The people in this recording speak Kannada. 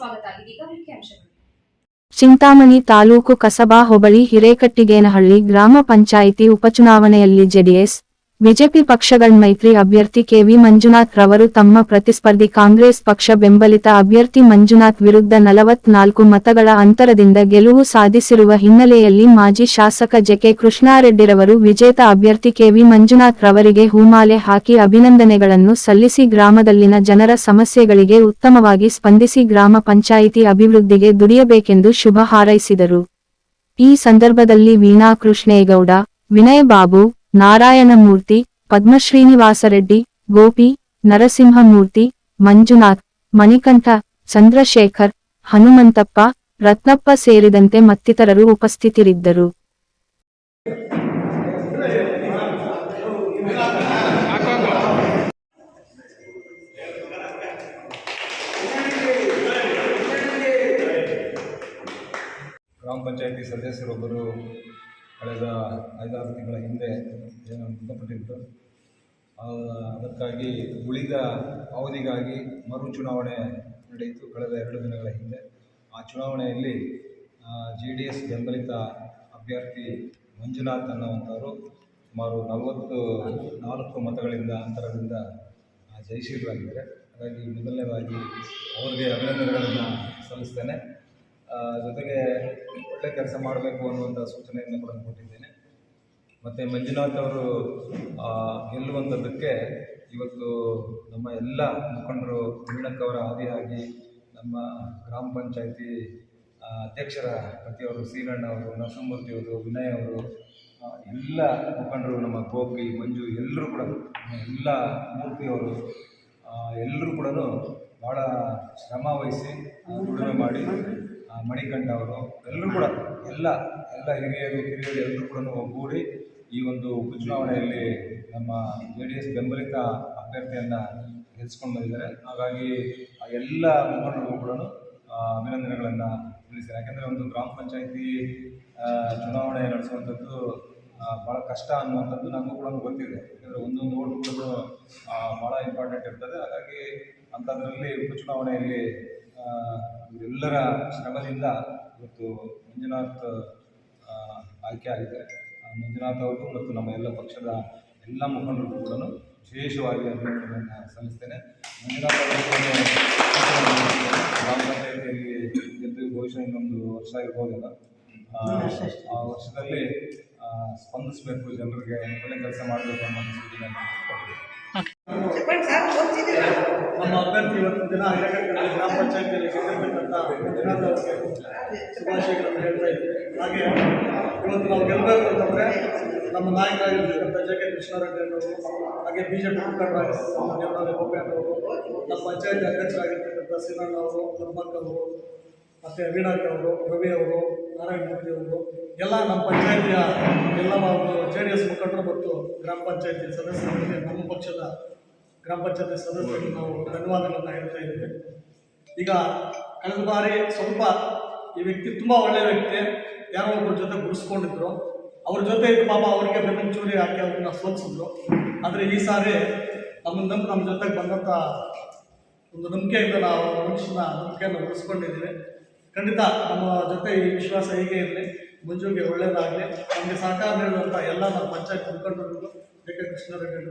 ಸ್ವಾಗತ. ಇದೀಗ ಮುಖ್ಯಾಂಶಗಳು. ಚಿಂತಾಮಣಿ ತಾಲೂಕು ಕಸಬಾ ಹೋಬಳಿ ಹಿರೇಕಟ್ಟಿಗೇನಹಳ್ಳಿ ಗ್ರಾಮ ಪಂಚಾಯಿತಿ ಉಪಚುನಾವಣೆಯಲ್ಲಿ ಜೆಡಿಎಸ್ ಬಿಜೆಪಿ ಪಕ್ಷಗಳ ಮೈತ್ರಿ ಅಭ್ಯರ್ಥಿ ಕೆವಿ ಮಂಜುನಾಥ್ ರವರು ತಮ್ಮ ಪ್ರತಿಸ್ಪರ್ಧಿ ಕಾಂಗ್ರೆಸ್ ಪಕ್ಷ ಬೆಂಬಲಿತ ಅಭ್ಯರ್ಥಿ ಮಂಜುನಾಥ್ ವಿರುದ್ಧ ನಲವತ್ನಾಲ್ಕು ಮತಗಳ ಅಂತರದಿಂದ ಗೆಲುವು ಸಾಧಿಸಿರುವ ಹಿನ್ನೆಲೆಯಲ್ಲಿ ಮಾಜಿ ಶಾಸಕ ಜೆಕೆ ಕೃಷ್ಣಾರೆಡ್ಡಿರವರು ವಿಜೇತ ಅಭ್ಯರ್ಥಿ ಕೆವಿ ಮಂಜುನಾಥ್ ರವರಿಗೆ ಹೂಮಾಲೆ ಹಾಕಿ ಅಭಿನಂದನೆಗಳನ್ನು ಸಲ್ಲಿಸಿ ಗ್ರಾಮದಲ್ಲಿನ ಜನರ ಸಮಸ್ಯೆಗಳಿಗೆ ಉತ್ತಮವಾಗಿ ಸ್ಪಂದಿಸಿ ಗ್ರಾಮ ಪಂಚಾಯಿತಿ ಅಭಿವೃದ್ಧಿಗೆ ದುಡಿಯಬೇಕೆಂದು ಶುಭ ಹಾರೈಸಿದರು. ಈ ಸಂದರ್ಭದಲ್ಲಿ ವೀಣಾ ಕೃಷ್ಣೇಗೌಡ, ವಿನಯ್ ಬಾಬು ನಾರಾಯಣಮೂರ್ತಿ, ಪದ್ಮಶ್ರೀನಿವಾಸರೆಡ್ಡಿ, ಗೋಪಿ, ನರಸಿಂಹಮೂರ್ತಿ, ಮಂಜುನಾಥ್, ಮಣಿಕಂಠ, ಚಂದ್ರಶೇಖರ್, ಹನುಮಂತಪ್ಪ, ರತ್ನಪ್ಪ ಸೇರಿದಂತೆ ಮತ್ತಿತರರು ಉಪಸ್ಥಿತರಿದ್ದರು. ಗ್ರಾಮ ಪಂಚಾಯತಿ ಸದಸ್ಯರೊಬ್ಬರು ಕಳೆದ ಐದಾರು ತಿಂಗಳ ಹಿಂದೆ ಏನು ಮೃತಪಟ್ಟಿತ್ತು ಅದಕ್ಕಾಗಿ ಉಳಿದ ಅವಧಿಗಾಗಿ ಮರು ಚುನಾವಣೆ ನಡೆಯಿತು ಕಳೆದ ಎರಡು ದಿನಗಳ ಹಿಂದೆ. ಆ ಚುನಾವಣೆಯಲ್ಲಿ ಜೆ ಡಿ ಎಸ್ ಬೆಂಬಲಿತ ಅಭ್ಯರ್ಥಿ ಮಂಜುನಾಥ್ ಅನ್ನುವಂಥವರು ಸುಮಾರು ನಲವತ್ತು, ನಾಲ್ಕು ಮತಗಳಿಂದ ಅಂತರದಿಂದ ಜಯಶೀಲರಾಗಿದ್ದಾರೆ. ಹಾಗಾಗಿ ಮೊದಲನೇದಾಗಿ ಅವರಿಗೆ ಅಭಿನಂದನೆಗಳನ್ನು ಸಲ್ಲಿಸ್ತೇನೆ. ಜೊತೆಗೆ ಒಳ್ಳೆ ಕೆಲಸ ಮಾಡಬೇಕು ಅನ್ನುವಂಥ ಸೂಚನೆಯನ್ನು ಕೂಡ ಕೊಟ್ಟಿದ್ದೇನೆ. ಮತ್ತು ಮಂಜುನಾಥ್ ಅವರು ಗೆಲ್ಲುವಂಥದ್ದಕ್ಕೆ ಇವತ್ತು ನಮ್ಮ ಎಲ್ಲ ಮುಖಂಡರು ಮೀಣಕ್ಕವರ ಆದಿಯಾಗಿ ನಮ್ಮ ಗ್ರಾಮ ಪಂಚಾಯಿತಿ ಅಧ್ಯಕ್ಷರ ಪ್ರತಿಯವರು ಶ್ರೀರಣ್ಣ ಅವರು, ನರಸಿಂಹಮೂರ್ತಿ ಅವರು, ವಿನಯ್ ಅವರು ಎಲ್ಲ ಮುಖಂಡರು, ನಮ್ಮ ಗೋಪಿ, ಮಂಜು, ಎಲ್ಲರೂ ಕೂಡ ಎಲ್ಲ ಮೂರ್ತಿಯವರು ಎಲ್ಲರೂ ಕೂಡ ಭಾಳ ಶ್ರಮ ವಹಿಸಿ ಮಾಡಿ ಮಣಿಕಂಠ ಅವರು ಎಲ್ಲರೂ ಕೂಡ, ಎಲ್ಲ ಎಲ್ಲ ಹಿರಿಯರು, ಕಿರಿಯರು ಎಲ್ಲರೂ ಕೂಡ ಒಗ್ಗೂಡಿ ಈ ಒಂದು ಉಪಚುನಾವಣೆಯಲ್ಲಿ ನಮ್ಮ ಜೆ ಡಿ ಎಸ್ ಬೆಂಬಲಿತ ಅಭ್ಯರ್ಥಿಯನ್ನು ಗೆಲ್ಸ್ಕೊಂಡು ಬಂದಿದ್ದಾರೆ. ಹಾಗಾಗಿ ಎಲ್ಲ ಮುಖಂಡರಿಗೂ ಕೂಡ ಅಭಿನಂದನೆಗಳನ್ನು ತಿಳಿಸಿದ್ದಾರೆ ಯಾಕೆಂದರೆ ಒಂದು ಗ್ರಾಮ ಪಂಚಾಯಿತಿ ಚುನಾವಣೆ ನಡೆಸುವಂಥದ್ದು ಭಾಳ ಕಷ್ಟ ಅನ್ನುವಂಥದ್ದು ನಮಗೂ ಕೂಡ ಗೊತ್ತಿದೆ. ಯಾಕಂದರೆ ಒಂದೊಂದು ಓಟ್ ಕೂಡ ಭಾಳ ಇಂಪಾರ್ಟೆಂಟ್ ಇರ್ತದೆ. ಹಾಗಾಗಿ ಅಂಥದ್ರಲ್ಲಿ ಉಪಚುನಾವಣೆಯಲ್ಲಿ ಆ, ಎಲ್ಲರ ಶ್ರಮದಿಂದ ಇವತ್ತು ಮಂಜುನಾಥ್ ಆ, ಆಯ್ಕೆ ಆಗಿದೆ ಆ, ಮಂಜುನಾಥ್ ಅವರು ಮತ್ತು ನಮ್ಮ ಎಲ್ಲ ಪಕ್ಷದ ಎಲ್ಲ ಮುಖಂಡರಿಗೂ ಕೂಡ ವಿಶೇಷವಾಗಿ ಅಭಿನಂದನೆಯನ್ನು ಸಲ್ಲಿಸ್ತೇನೆ. ಮಂಜುನಾಥ್ ಅವರು ಗ್ರಾಮ ಪಂಚಾಯತಿಯಲ್ಲಿ ಗೆದ್ದು ಬಹುಶಃ ಇನ್ನೊಂದು ವರ್ಷ ಇರ್ಬೋದಲ್ಲ. ಆ, ಆ ವರ್ಷದಲ್ಲಿ ಆ, ಸ್ಪಂದಿಸಬೇಕು ಜನರಿಗೆ ಒಳ್ಳೆ ಕೆಲಸ ಮಾಡಬೇಕು ಅನ್ನೋ ಸೂಚನೆ ಕೊಟ್ಟಿದೆ ಅಭ್ಯರ್ಥಿ ಇವತ್ತು ದಿನ ಹಿರೇಕಟ್ಟೆ ಗ್ರಾಮ ಪಂಚಾಯತಿಯಲ್ಲಿ ಗೆದ್ದಿರ್ತಕ್ಕಂಥ ದಿನಾಂತ ಅವರಿಗೆ ಶುಭಾಶಯಗಳನ್ನು ಹೇಳ್ತಾ ಇದ್ದೀವಿ ಹಾಗೆ ಇವತ್ತು ನಾವು ಗೆಲ್ಲಬೇಕು ಅಂತಂದರೆ ನಮ್ಮ ನಾಯಕರಾಗಿರ್ತಕ್ಕಂಥ ಜೆ ಕೆ ಕೃಷ್ಣಾರೆಡ್ಡಿ ಅವರು ಹಾಗೆ ಬಿ ಜೆ ಪಿ ಮುಖಂಡರಾಗಿರ್ತಕ್ಕಂಥ ನಮ್ಮ ಅವರು ನಮ್ಮ ಪಂಚಾಯತಿ ಅಧ್ಯಕ್ಷರಾಗಿರ್ತಕ್ಕಂಥ ಸಿನಣ್ಣ ಅವರು, ಹನುಮಂತ್ ಅವರು, ಮತ್ತು ವೀಣಾಕ್ ಅವರು, ರವಿ ಅವರು ನಾರಾಯಣಮೂರ್ತಿ ಅವರು, ಎಲ್ಲ ನಮ್ಮ ಪಂಚಾಯತಿಯ ಎಲ್ಲ ಒಂದು ಜೆ ಡಿ ಎಸ್ ಮುಖಂಡರು ಮತ್ತು ಗ್ರಾಮ ಪಂಚಾಯತಿ ಸದಸ್ಯರಿಗೆ ನಮ್ಮ ಪಕ್ಷದ ಗ್ರಾಮ ಪಂಚಾಯತ್ ಸದಸ್ಯರಿಗೆ ನಾವು ಧನ್ಯವಾದಗಳನ್ನು ಹೇಳ್ತಾ ಇದ್ದೇವೆ. ಈಗ ಕಳೆದ ಬಾರಿ ಸ್ವಲ್ಪ ಈ ವ್ಯಕ್ತಿ ತುಂಬ ಒಳ್ಳೆಯ ವ್ಯಕ್ತಿ ಯಾರೋ ಒಬ್ಬರ ಜೊತೆ ಗುಡಿಸ್ಕೊಂಡಿದ್ರು. ಅವ್ರ ಜೊತೆ ಇದ್ದು ಪಾಪ ಅವರಿಗೆ ಬೆನ್ನು ಚೂರಿ ಹಾಕಿ ಅವ್ರನ್ನ ಸೋಲಿಸಿದ್ರು. ಆದರೆ ಈ ಸಾರಿ ನಮ್ಮನ್ನ ನಂಬಿ ನಮ್ಮ ಜೊತೆಗೆ ಬಂದಂಥ ಒಂದು ನಂಬಿಕೆಯಿಂದ ನಾವು ಮನುಷ್ಯನ ನಂಬಿಕೆಯನ್ನು ಉಳಿಸ್ಕೊಂಡಿದ್ದೀವಿ. ಖಂಡಿತ ನಮ್ಮ ಜೊತೆ ಈ ವಿಶ್ವಾಸ ಹೀಗೆ ಇರಲಿ ಮುಂಜೂಗೆ ಒಳ್ಳೆಯದಾಗಲಿ ನಮಗೆ ಸಹಕಾರ ನೀಡುವಂಥ ಎಲ್ಲ ನಮ್ಮ ಪಂಚಾಯತ್ ಮುಖಂಡರಿಗೂ ಕೆ ಕೃಷ್ಣಾರೆಡ್ಡಿ